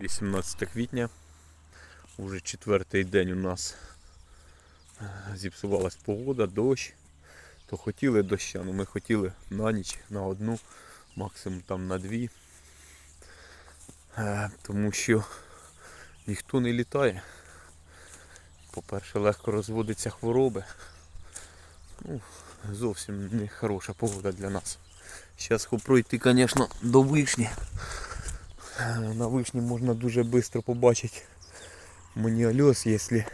18 квітня. Уже четвертий день у нас е, зіпсувалась погода, дощ. То хотіли доща, ну ми хотіли на ніч, на одну, максимум там на дві. Е, Тому що ніхто не літає. По-перше, легко розводяться хвороби. Ну, зовсім не хороша погода для нас. Зараз хочу пройти, звісно, до вишні. Е, На вишні можна дуже швидко побачити маніальоз, якщо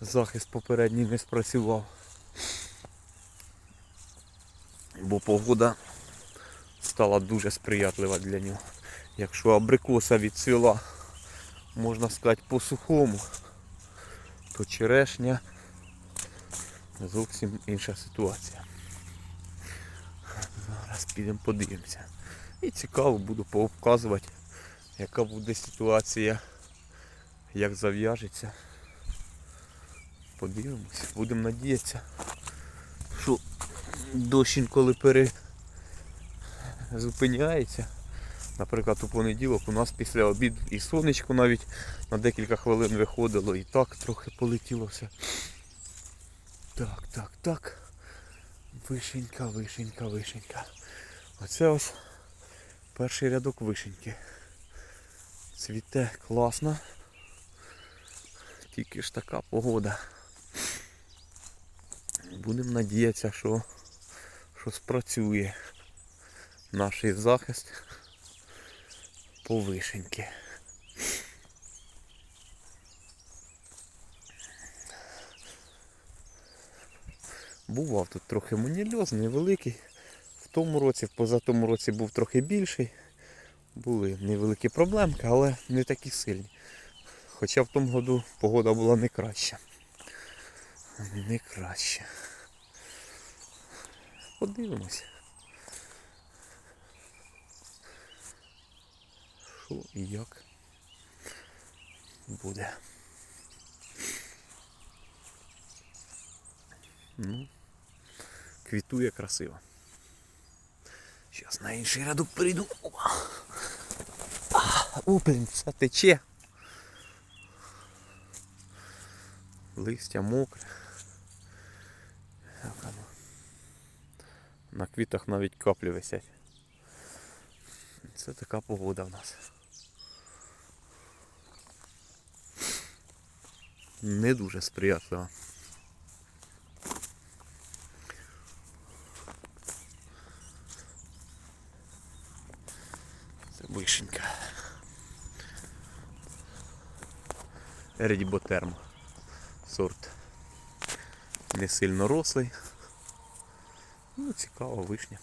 захист попередній не спрацював. Бо погода стала дуже сприятлива для нього. Якщо абрикоса відцвіла, можна сказати, по-сухому, то черешня зовсім інша ситуація. Зараз підемо подивимося. І цікаво буду показувати, яка буде ситуація, як зав'яжеться. Подивимось, будемо надіятися, що дощ інколи пере... зупиняється. Наприклад, у понеділок у нас після обіду і сонечко навіть на декілька хвилин виходило і так трохи полетіло все. Так, так, так. Вишенька, вишенька, вишенька. Оце ось перший рядок вишеньки. Цвіте класно. Тільки ж така погода. Будемо надіятися, що, що спрацює наш захист по вишеньки. Бував тут трохи манільоз, невеликий. Тому році, в позатому році був трохи більший. Були невеликі проблемки, але не такі сильні. Хоча в тому году погода була не краща. Не краща. Подивимось. Що і як буде. Ну, квітує красиво. Зараз на інший рядок перейду. О, блін, все тече. Листя мокре. Ну. На квітах навіть каплі висять. Це така погода в нас. Не дуже сприятлива. Вишенька. Ердіботерм. Сорт. Не сильно рослий. Ну, цікава вишня.